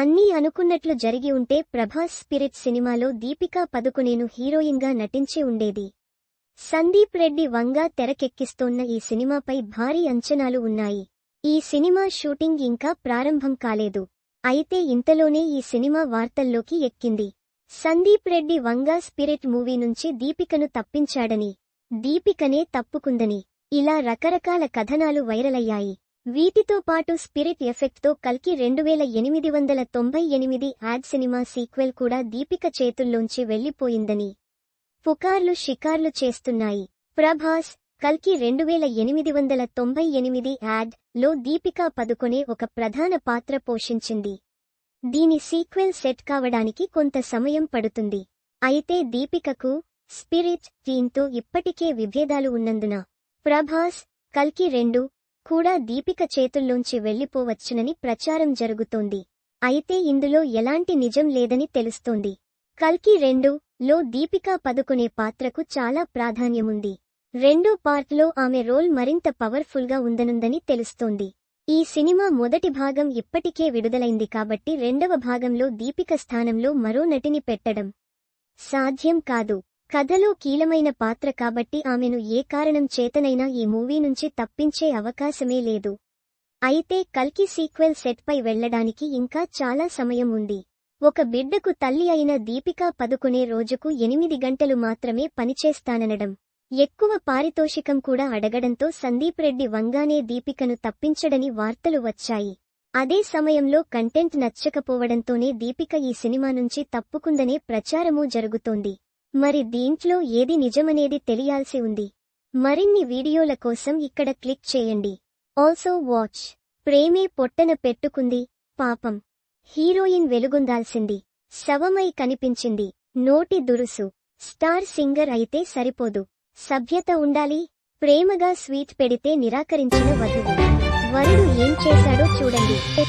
అన్నీ అనుకున్నట్లు జరిగి ఉంటే ప్రభాస్ స్పిరిట్ సినిమాలో దీపికా పదుకునేను హీరోయిన్గా నటించి ఉండేది. సందీప్ రెడ్డి వంగా తెరకెక్కిస్తోన్న ఈ సినిమాపై భారీ అంచనాలు ఉన్నాయి. ఈ సినిమా షూటింగ్ ఇంకా ప్రారంభం కాలేదు. అయితే ఇంతలోనే ఈ సినిమా వార్తల్లోకి ఎక్కింది. సందీప్ రెడ్డి వంగా స్పిరిట్ మూవీ నుంచి దీపికను తప్పించాడని దీపికనే తప్పుకుందని ఇలా రకరకాల కథనాలు వైరలయ్యాయి. వీటితో పాటు స్పిరిట్ ఎఫెక్ట్తో కల్కి రెండు వేల ఎనిమిది వందల తొంభై ఎనిమిది యాడ్ సినిమా సీక్వెల్ కూడా దీపిక చేతుల్లోంచి వెళ్ళిపోయిందని పుకార్లు షికార్లు చేస్తున్నాయి. ప్రభాస్ కల్కి రెండు వేల ఎనిమిది వందల తొంభై ఎనిమిది యాడ్లో దీపికా పదుకొనే ఒక ప్రధాన పాత్ర పోషించింది. దీని సీక్వెల్ సెట్ కావడానికి కొంత సమయం పడుతుంది. అయితే దీపికకు స్పిరిట్ దీంతో ఇప్పటికే విభేదాలు ఉన్నందున ప్రభాస్ కల్కి రెండు కూడా దీపిక చేతుల్లోంచి వెళ్ళిపోవచ్చునని ప్రచారం జరుగుతోంది. అయితే ఇందులో ఎలాంటి నిజం లేదని తెలుస్తోంది. కల్కి రెండు లో దీపికా పదుకునే పాత్రకు చాలా ప్రాధాన్యముంది. రెండో పార్ట్లో ఆమె రోల్ మరింత పవర్ఫుల్గా ఉందనుందని తెలుస్తోంది. ఈ సినిమా మొదటి భాగం ఇప్పటికే విడుదలైంది కాబట్టి రెండవ భాగంలో దీపిక స్థానంలో మరో నటిని పెట్టడం సాధ్యం కాదు. కథలో కీలమైన పాత్ర కాబట్టి ఆమెను ఏ కారణం చేతనైనా ఈ మూవీ నుంచి తప్పించే అవకాశమే లేదు. అయితే కల్కి సీక్వెల్ సెట్పై వెళ్ళడానికి ఇంకా చాలా సమయం ఉంది. ఒక బిడ్డకు తల్లి అయిన దీపికా పదుకునే రోజుకు ఎనిమిది గంటలు మాత్రమే పనిచేస్తాననడం. ఎక్కువ పారితోషికం కూడా అడగడంతో సందీప్ రెడ్డి వంగానే దీపికను తప్పించడని వార్తలు వచ్చాయి. అదే సమయంలో కంటెంట్ నచ్చకపోవడంతోనే దీపిక ఈ సినిమా నుంచి తప్పుకుందనే ప్రచారమూ జరుగుతోంది. మరి దీంట్లో ఏది నిజమనేది తెలియాల్సి ఉంది. మరిన్ని వీడియోల కోసం ఇక్కడ క్లిక్ చేయండి. ఆల్సో వాచ్ ప్రేమే పొట్టన పెట్టుకుంది. పాపం. హీరోయిన్ వెలుగొందాల్సింది. శవమై కనిపించింది. నోటి దురుసు. స్టార్ సింగర్ అయితే సరిపోదు. సభ్యత ఉండాలి. ప్రేమగా స్వీట్ పెడితే నిరాకరించిన వధువు. వరుడు ఏం చేశాడో చూడండి.